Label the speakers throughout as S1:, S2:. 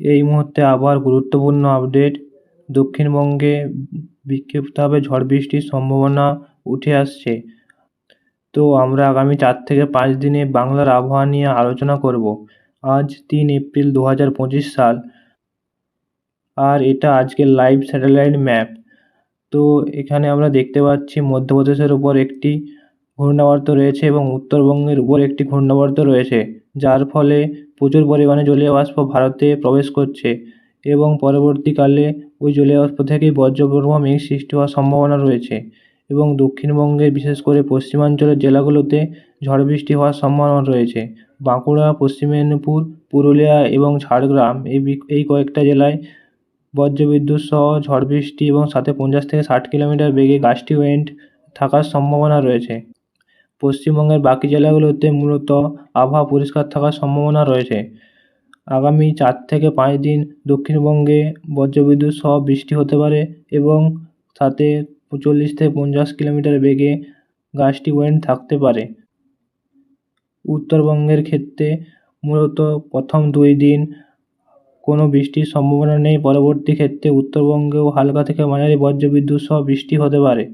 S1: এই মুহূর্তে আবহাওয়ার গুরুত্বপূর্ণ আপডেট। দক্ষিণবঙ্গে বিক্ষিপ্তভাবে ঝড় বৃষ্টির সম্ভাবনা উঠে আসছে। তো আমরা আগামী চার থেকে পাঁচ দিনে বাংলার আবহাওয়া নিয়ে আলোচনা করব। আজ তিন এপ্রিল দু হাজার পঁচিশ সাল। আর এটা আজকের লাইভ স্যাটেলাইট ম্যাপ। তো এখানে আমরা দেখতে পাচ্ছি মধ্যপ্রদেশের উপর একটি ঘূর্ণাবর্ত রয়েছে এবং উত্তরবঙ্গের উপর একটি ঘূর্ণাবর্ত রয়েছে। যার ফলে প্রচুর পরিমাণে জলীয় বাষ্প ভারতে প্রবেশ করছে এবং পরবর্তীকালে ওই জলীয় বাষ্প থেকেই বজ্রপ্রবাহ মেঘ সৃষ্টি হওয়ার সম্ভাবনা রয়েছে এবং দক্ষিণবঙ্গের বিশেষ করে পশ্চিমাঞ্চলের জেলাগুলোতে ঝড় বৃষ্টি হওয়ার সম্ভাবনা রয়েছে। বাঁকুড়া, পশ্চিম মেদিনীপুর, পুরুলিয়া এবং ঝাড়গ্রাম এই এই কয়েকটা জেলায় বজ্রবিদ্যুৎ সহ ঝড় বৃষ্টি এবং সাথে পঞ্চাশ থেকে ষাট কিলোমিটার বেগে গাস্টি উইন্ড থাকার সম্ভাবনা রয়েছে। পশ্চিমবঙ্গের বাকি জেলাগুলোতে মূলত আবহাওয়া পরিষ্কার থাকার সম্ভাবনা রয়েছে। আগামী চার থেকে পাঁচ দিন দক্ষিণবঙ্গে বজ্রবিদ্যুৎ সহ বৃষ্টি হতে পারে এবং সাথে চল্লিশ থেকে পঞ্চাশ কিলোমিটার বেগে গাছটি উইন্ড থাকতে পারে। উত্তরবঙ্গের ক্ষেত্রে মূলত প্রথম দুই দিন কোনো বৃষ্টির সম্ভাবনা নেই। পরবর্তী ক্ষেত্রে উত্তরবঙ্গেও হালকা থেকে মাঝারি বজ্রবিদ্যুৎ সহ বৃষ্টি হতে পারে।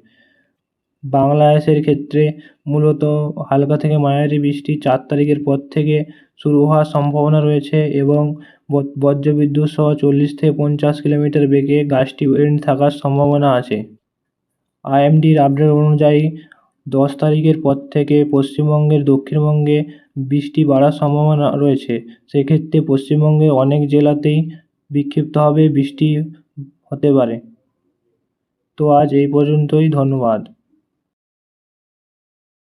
S1: বাংলাদেশের ক্ষেত্রে মূলত হালকা থেকে মাঝারি বৃষ্টি চার তারিখের পর থেকে শুরু হওয়ার সম্ভাবনা রয়েছে এবং বজ্রবিদ্যুৎ সহ চল্লিশ থেকে পঞ্চাশ কিলোমিটার বেগে গাছটি উইন্ড থাকার সম্ভাবনা আছে। আইএমডির আপডেট অনুযায়ী দশ তারিখের পর থেকে পশ্চিমবঙ্গের দক্ষিণবঙ্গে বৃষ্টি বাড়ার সম্ভাবনা রয়েছে। সেক্ষেত্রে পশ্চিমবঙ্গের অনেক জেলাতেই বিক্ষিপ্তভাবে বৃষ্টি হতে পারে। তো আজ এই পর্যন্তই, ধন্যবাদ।